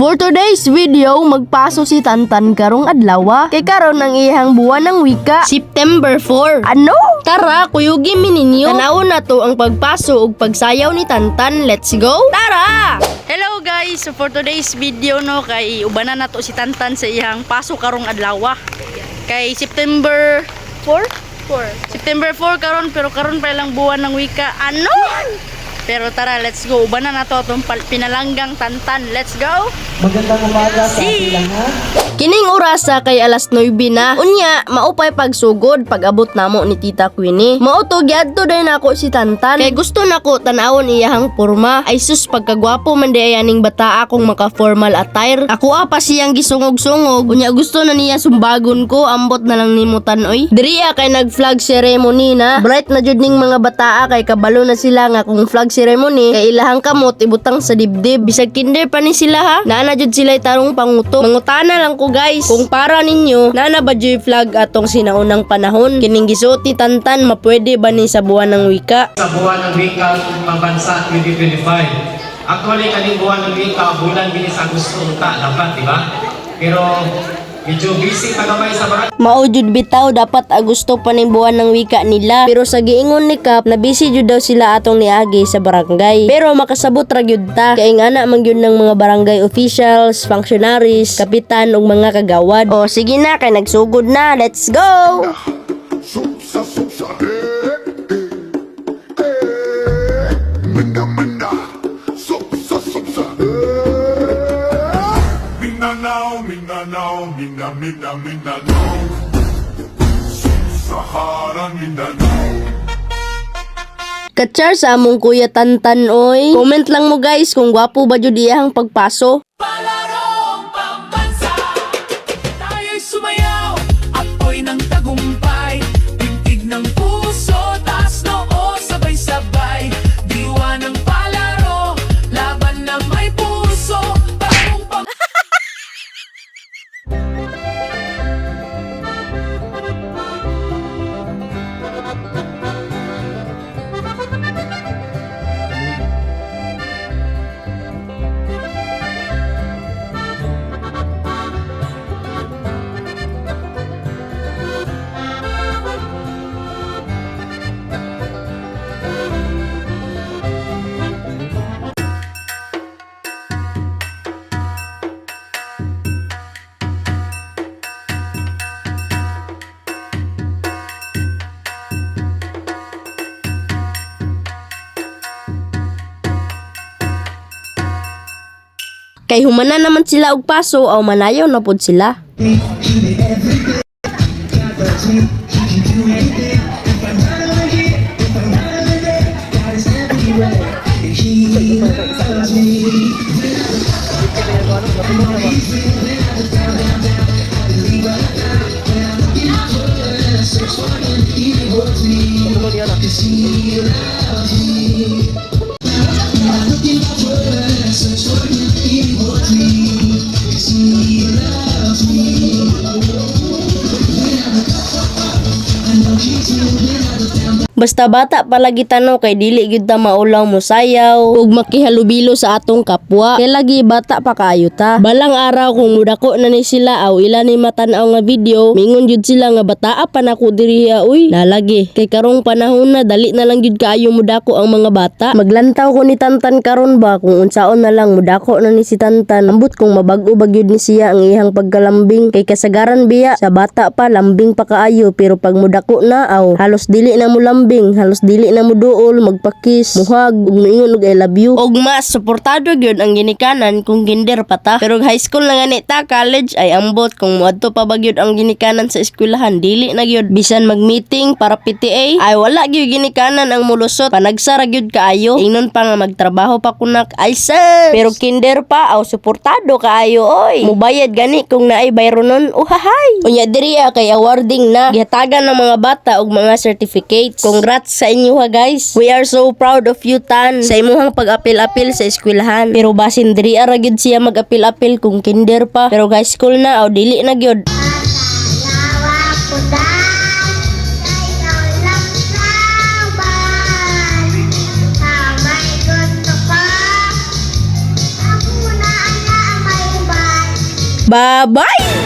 For today's video, magpaso si Tantan karong adlaw. Kay karon ang iyang buwan ng wika. September 4. Ano? Tara, kuyugi mi ninyo. Tanaw na to ang pagpaso ug pagsayaw ni Tantan. Let's go. Tara! Hello guys, so for today's video no kay ubanan na to si Tantan sa iyang paso karong adlaw. Kay September 4? 4. September 4 karon pero karon pa lang buwan ng wika. Ano? Pero tara, let's go. Ubanan na to atong pal- pinalanggang Tantan. Let's go. Magandang umaga sa ating lahat. Kining orasa kay alas 9 na. Unya, maupay pagsugod pag abot namo ni Tita Queenie. Mauto gyadto din ako si Tantan. Kay gusto nako tanawon iyahang porma. Ay sus pagkagwapo man di ayaning bata akong maka formal attire. Ako apa siyang gisungog-sungog. Unya gusto na niya sumbagon ko ambot na lang nimo tanoy. Diriya kay nag flag ceremony na. Bright na jud ning mga bataa kay kabalo na sila nga kung flag ceremony kay ilahang kamot ibutang sa dibdib. Bisag kinder pa ni sila ha. Naana jud sila tarong panguto. Mangutana lang ko guys. Kung para ninyo, nana ba jud flag atong sinaunang panahon? Kining gisuot ni Tantan mapwede ba ni sa buwan ng wika? sa buwan ng wika pambansa 2025. Actually, kaning buwan ng wika, bulan binis Agosto ta, dapat, di ba? Pero medyo busy pa gamay sa barangay. Mao jud bitaw dapat Agosto pa ning buwan ng wika nila. Pero sa giingon ni Kap, na busy jud daw sila atong niagi sa barangay. Pero makasabot ra gyud ta kay ngana man gyud ng mga barangay officials, functionaries, kapitan ug mga kagawad. O sige na kay nagsugod na. Let's go. Suksa suksa eh Mindanao Minda minda Mindanao Sahara Mindanao Katsar sa among kuya Tantan oy. Comment lang mo guys kung gwapo ba jud iyang pagpaso. Palarong Kay humana naman sila og paso aw manayaw na pod sila. Basta bata palagi tanaw kay dili gyud ta maulaw mo sayaw ug makihalubilo sa atong kapwa. Kay lagi bata pa kaayo ta. Balang araw kung mudako na ni sila aw ila ni matan-aw nga video, mingon jud sila nga bataa pa nako diriya uy. Lalagi kay karong panahon na dali na lang jud kaayo mudako ang mga bata. Maglantaw ko ni Tantan karon ba kung unsaon na lang mudako na ni si Tantan. Ambot kung mabag-o ba gyud ni siya ang iyang pagkalambing kay kasagaran biya sa bata pa lambing pa kaayo pero pag mudako na aw halos dili na mo lambing halos dili na mo duol magpakis. Muhag ug moingon og I love you. Og mas suportado gyud ang ginikanan kung kinder pa ta. Pero high school na gani ta college ay ambot. Kung moadto pa ba gyud ang ginikanan sa eskwelahan dili na gyud. Bisan mag-meeting para PTA ay wala gyud ginikanan ang mulusot. Panagsara gyud kaayo. Ingnon pa nga magtrabaho pa kunak ay sir pero kinder pa aw suportado kaayo oy! Mubayad gani kung naay bayro nun uhahay! Unya diri ah, kay awarding na. Gihatagan ng mga bata og mga certificates congrats sa inyo ha guys. We are so proud of you tan sa imuhang pag-apil-apil sa eskwelahan. Pero basin diri ara gyud siya mag-apil-apil kung kinder pa. Pero high school na. Aw dili na gyud. Bye-bye!